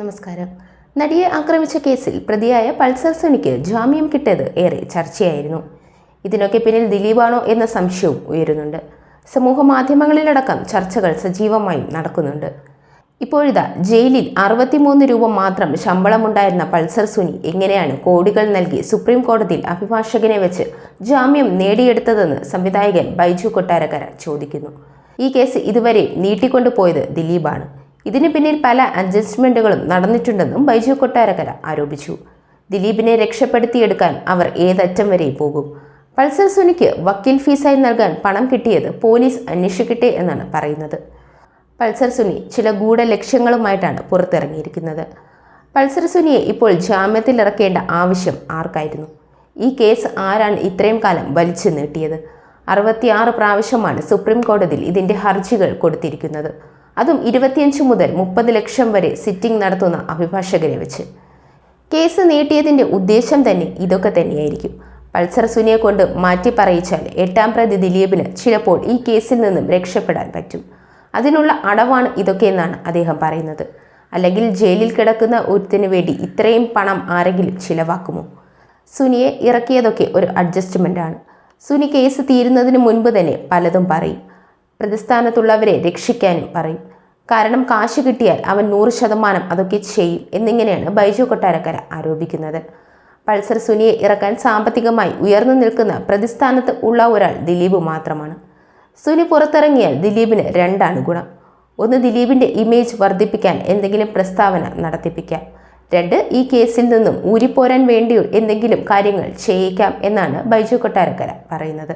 നമസ്കാരം. നടിയെ ആക്രമിച്ച കേസിൽ പ്രതിയായ പൾസർ സോണിക്ക് ജാമ്യം കിട്ടിയത് ഏറെ ചർച്ചയായിരുന്നു. ഇതിനൊക്കെ പിന്നിൽ ദിലീപാണോ എന്ന സംശയവും ഉയരുന്നുണ്ട്. സമൂഹ മാധ്യമങ്ങളിലടക്കം ചർച്ചകൾ സജീവമായി നടക്കുന്നുണ്ട്. ഇപ്പോഴിതാ ജയിലിൽ അറുപത്തിമൂന്ന് രൂപ മാത്രം ശമ്പളമുണ്ടായിരുന്ന പൾസർ സുനി എങ്ങനെയാണ് കോടികൾ നൽകി സുപ്രീം കോടതിയിൽ അഭിഭാഷകനെ വെച്ച് ജാമ്യം നേടിയെടുത്തതെന്ന് സംവിധായകൻ ബൈജു കൊട്ടാരക്കര ചോദിക്കുന്നു. ഈ കേസ് ഇതുവരെ നീട്ടിക്കൊണ്ടുപോയത് ദിലീപാണ്. ഇതിന് പിന്നിൽ പല അഡ്ജസ്റ്റ്മെന്റുകളും നടന്നിട്ടുണ്ടെന്നും ബൈജു കൊട്ടാരക്കര ആരോപിച്ചു. ദിലീപിനെ രക്ഷപ്പെടുത്തിയെടുക്കാൻ അവർ ഏതറ്റം വരെ പോകും. പൾസർ സുനിക്ക് വക്കീൽ ഫീസായി നൽകാൻ പണം കിട്ടിയത് പോലീസ് അന്വേഷിക്കട്ടെ എന്നാണ് പറയുന്നത്. പൾസർ സുനി ചില ഗൂഢ ലക്ഷ്യങ്ങളുമായിട്ടാണ് പുറത്തിറങ്ങിയിരിക്കുന്നത്. പൾസർ സുനിയെ ഇപ്പോൾ ജാമ്യത്തിൽ ഇറക്കേണ്ട ആവശ്യം ആർക്കായിരുന്നു? ഈ കേസ് ആരാണ് ഇത്രയും കാലം വലിച്ചു നീട്ടിയത്? അറുപത്തിയാറ് പ്രാവശ്യമാണ് സുപ്രീം കോടതിയിൽ ഇതിന്റെ ഹർജികൾ കൊടുത്തിരിക്കുന്നത്. അതും ഇരുപത്തിയഞ്ച് മുതൽ മുപ്പത് ലക്ഷം വരെ സിറ്റിംഗ് നടത്തുന്ന അഭിഭാഷകരെ വെച്ച്. കേസ് നീട്ടിയതിന്റെ ഉദ്ദേശം തന്നെ ഇതൊക്കെ തന്നെയായിരിക്കും. പൾസർ സുനിയെ കൊണ്ട് മാറ്റി പറയിച്ചാൽ എട്ടാം പ്രതി ദിലീപിന് ചിലപ്പോൾ ഈ കേസിൽ നിന്നും രക്ഷപ്പെടാൻ പറ്റും. അതിനുള്ള അടവാണ് ഇതൊക്കെയെന്നാണ് അദ്ദേഹം പറയുന്നത്. അല്ലെങ്കിൽ ജയിലിൽ കിടക്കുന്ന ഒരുത്തിന് വേണ്ടി ഇത്രയും പണം ആരെങ്കിലും ചിലവാക്കുമോ? സുനിയെ ഇറക്കിയതൊക്കെ ഒരു അഡ്ജസ്റ്റ്മെന്റാണ് സുനി കേസ് തീരുന്നതിന് മുൻപ് തന്നെ പലതും പറയും. പ്രതിസ്ഥാനത്തുള്ളവരെ രക്ഷിക്കാനും പറയും. കാരണം കാശ് കിട്ടിയാൽ അവൻ നൂറ് ശതമാനം അതൊക്കെ ചെയ്യും എന്നിങ്ങനെയാണ് ബൈജു കൊട്ടാരക്കര ആരോപിക്കുന്നത്. പൾസർ സുനിയെ ഇറക്കാൻ സാമ്പത്തികമായി ഉയർന്നു നിൽക്കുന്ന പ്രതിസ്ഥാനത്ത് ഉള്ള ഒരാൾ ദിലീപ് മാത്രമാണ്. സുനി പുറത്തിറങ്ങിയാൽ ദിലീപിന് രണ്ടാണ് ഗുണം. ഒന്ന് ദിലീപിന്റെ ഇമേജ് വർദ്ധിപ്പിക്കാൻ എന്തെങ്കിലും പ്രസ്താവന നടത്തിപ്പിക്കാം. രണ്ട് ഈ കേസിൽ നിന്നും ഊരിപ്പോരാൻ വേണ്ടിയോ എന്തെങ്കിലും കാര്യങ്ങൾ ചെയ്യിക്കാം എന്നാണ് ബൈജു കൊട്ടാരക്കര പറയുന്നത്.